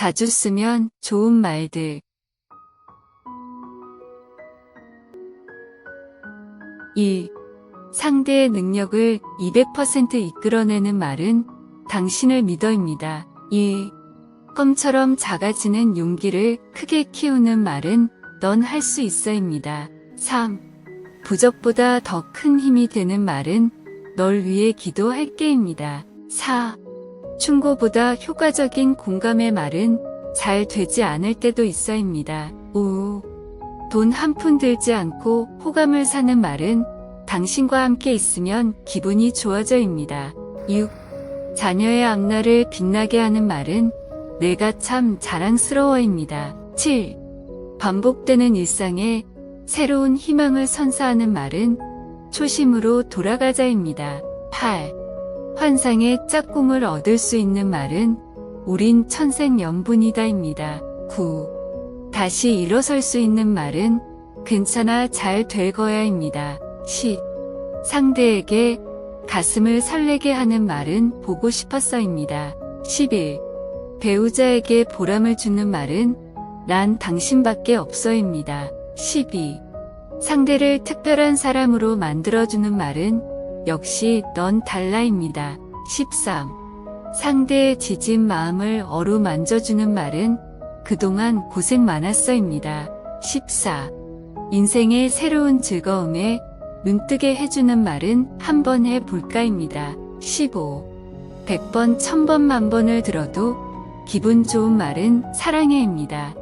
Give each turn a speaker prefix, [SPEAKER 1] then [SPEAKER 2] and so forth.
[SPEAKER 1] 자주 쓰면 좋은 말들. 1. 상대의 능력을 200% 이끌어내는 말은 당신을 믿어입니다. 2. 껌처럼 작아지는 용기를 크게 키우는 말은 넌 할 수 있어입니다. 3. 부적보다 더 큰 힘이 되는 말은 널 위해 기도할게입니다. 4. 충고보다 효과적인 공감의 말은 잘 되지 않을 때도 있어입니다. 5. 돈 한 푼 들지 않고 호감을 사는 말은 당신과 함께 있으면 기분이 좋아져입니다. 6. 자녀의 앞날을 빛나게 하는 말은 내가 참 자랑스러워입니다. 7. 반복되는 일상에 새로운 희망을 선사하는 말은 초심으로 돌아가자입니다. 8. 환상의 짝꿍을 얻을 수 있는 말은 우린 천생연분이다입니다. 9. 다시 일어설 수 있는 말은 괜찮아 잘 될 거야입니다. 10. 상대에게 가슴을 설레게 하는 말은 보고 싶었어입니다. 11. 배우자에게 보람을 주는 말은 난 당신밖에 없어입니다. 12. 상대를 특별한 사람으로 만들어주는 말은 역시 넌 달라입니다. 13. 상대의 지진 마음을 어루만져주는 말은 그동안 고생 많았어입니다. 14. 인생의 새로운 즐거움에 눈뜨게 해주는 말은 한 번 해볼까입니다. 15. 100번, 1000번, 만번을 들어도 기분 좋은 말은 사랑해입니다.